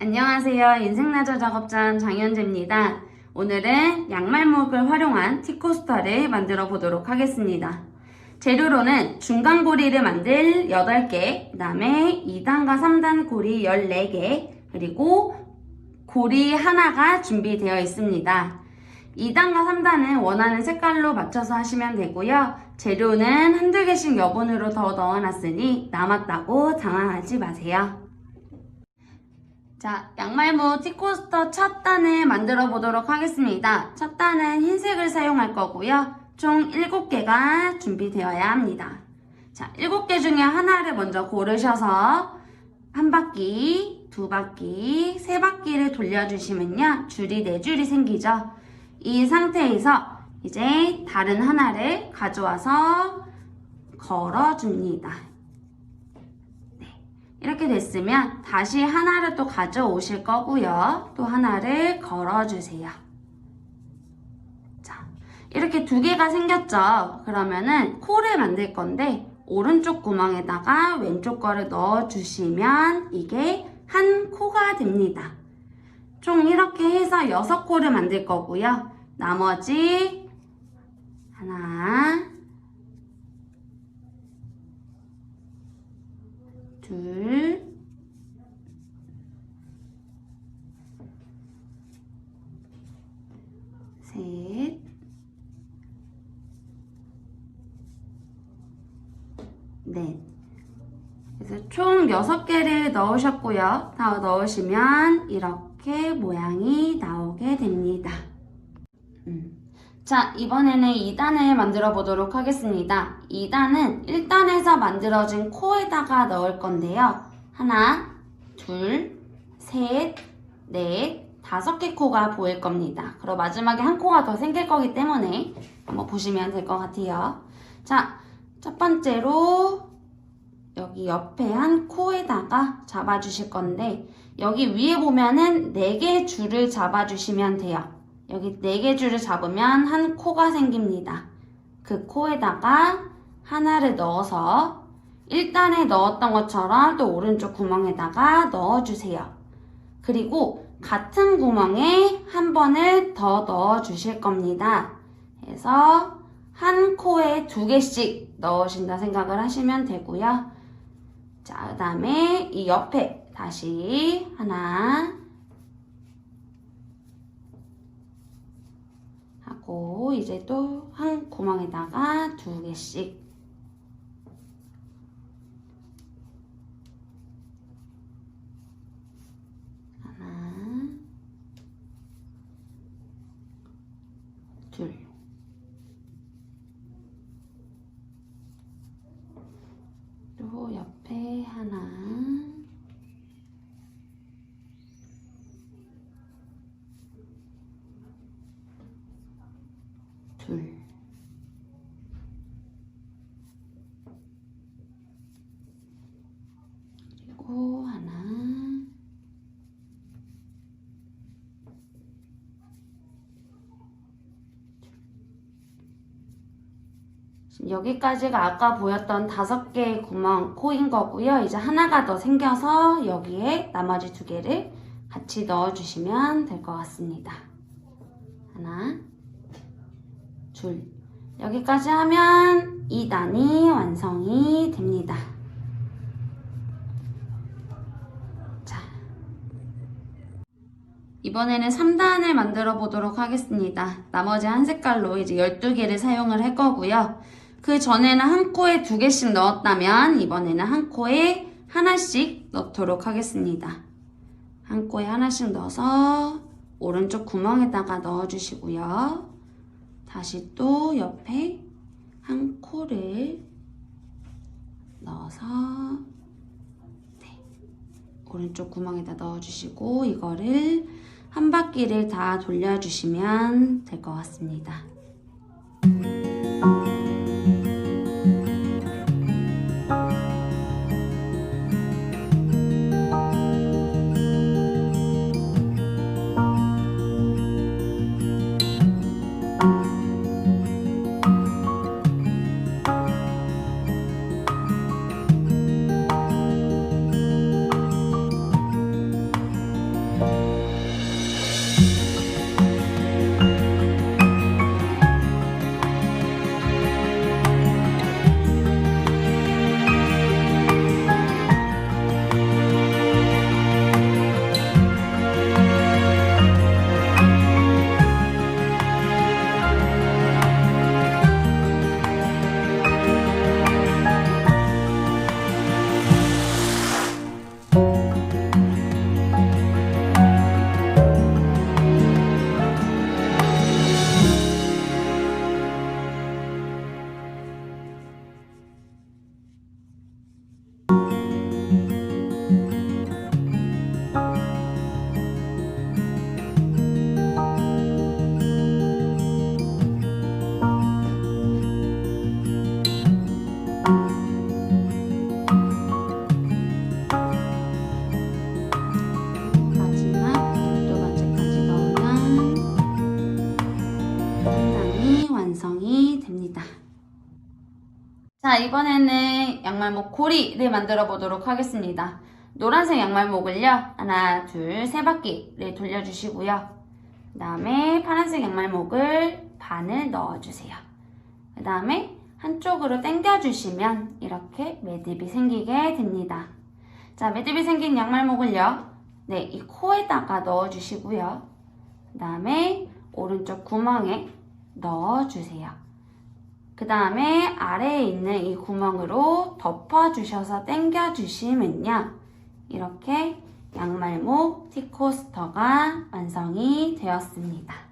안녕하세요. 인생나저 작업장 장현재입니다. 오늘은 양말목을 활용한 티코스터를 만들어 보도록 하겠습니다. 재료로는 중간 고리를 만들 8개, 그 다음에 2단과 3단 고리 14개, 그리고 고리 하나가 준비되어 있습니다. 2단과 3단은 원하는 색깔로 맞춰서 하시면 되고요. 재료는 한두 개씩 여분으로 더 넣어놨으니 남았다고 당황하지 마세요. 자, 양말모 티코스터 첫 단을 만들어 보도록 하겠습니다. 첫 단은 흰색을 사용할 거고요. 총 7개가 준비되어야 합니다. 자, 7개 중에 하나를 먼저 고르셔서 한 바퀴, 두 바퀴, 세 바퀴를 돌려주시면요. 줄이 네 줄이 생기죠. 이 상태에서 이제 다른 하나를 가져와서 걸어줍니다. 이렇게 됐으면 다시 하나를 또 가져오실 거고요. 또 하나를 걸어주세요. 자, 이렇게 두 개가 생겼죠? 그러면은 코를 만들 건데 오른쪽 구멍에다가 왼쪽 거를 넣어주시면 이게 한 코가 됩니다. 총 이렇게 해서 여섯 코를 만들 거고요. 나머지 하나, 둘, 셋, 넷. 그래서 총 6개를 넣으셨고요. 다 넣으시면 이렇게 모양이 나오게 됩니다. 음. 자, 이번에는 2단을 만들어 보도록 하겠습니다. 2단은 1단에서 만들어진 코에다가 넣을 건데요. 하나, 둘, 셋, 넷, 다섯 개 코가 보일 겁니다. 그리고 마지막에 한 코가 더 생길 거기 때문에 한번 보시면 될 것 같아요. 자, 첫 번째로 여기 옆에 한 코에다가 잡아주실 건데 여기 위에 보면은 4개의 줄을 잡아주시면 돼요. 여기 4개 줄을 잡으면 한 코가 생깁니다. 그 코에다가 하나를 넣어서 1단에 넣었던 것처럼 또 오른쪽 구멍에다가 넣어주세요. 그리고 같은 구멍에 한 번을 더 넣어주실 겁니다. 그래서 한 코에 두 개씩 넣으신다 생각을 하시면 되고요. 자, 그 다음에 이 옆에 다시 하나, 하고 이제 또 한 구멍에다가 두 개씩. 하나 둘. 또 옆에 하나 둘, 그리고 하나, 지금 여기까지가 아까 보였던 다섯 개의 구멍 코인 거고요. 이제 하나가 더 생겨서 여기에 나머지 두 개를 같이 넣어주시면 될 것 같습니다. 하나, 줄. 여기까지 하면 2단이 완성이 됩니다. 자. 이번에는 3단을 만들어 보도록 하겠습니다. 나머지 한 색깔로 이제 12개를 사용을 할 거고요. 그 전에는 한 코에 두 개씩 넣었다면 이번에는 한 코에 하나씩 넣도록 하겠습니다. 한 코에 하나씩 넣어서 오른쪽 구멍에다가 넣어주시고요. 다시 또 옆에 한 코를 넣어서 네, 오른쪽 구멍에다 넣어주시고 이거를 한 바퀴를 다 돌려주시면 될 것 같습 니다. 자, 이번에는 양말목 고리를 만들어 보도록 하겠습니다. 노란색 양말목을요, 하나, 둘, 세 바퀴를 돌려주시고요. 그 다음에 파란색 양말목을 반을 넣어주세요. 그 다음에 한쪽으로 당겨주시면 이렇게 매듭이 생기게 됩니다. 자, 매듭이 생긴 양말목을요, 네, 이 코에다가 넣어주시고요. 그 다음에 오른쪽 구멍에 넣어주세요. 그 다음에 아래에 있는 이 구멍으로 덮어주셔서 당겨주시면요. 이렇게 양말목 티코스터가 완성이 되었습니다.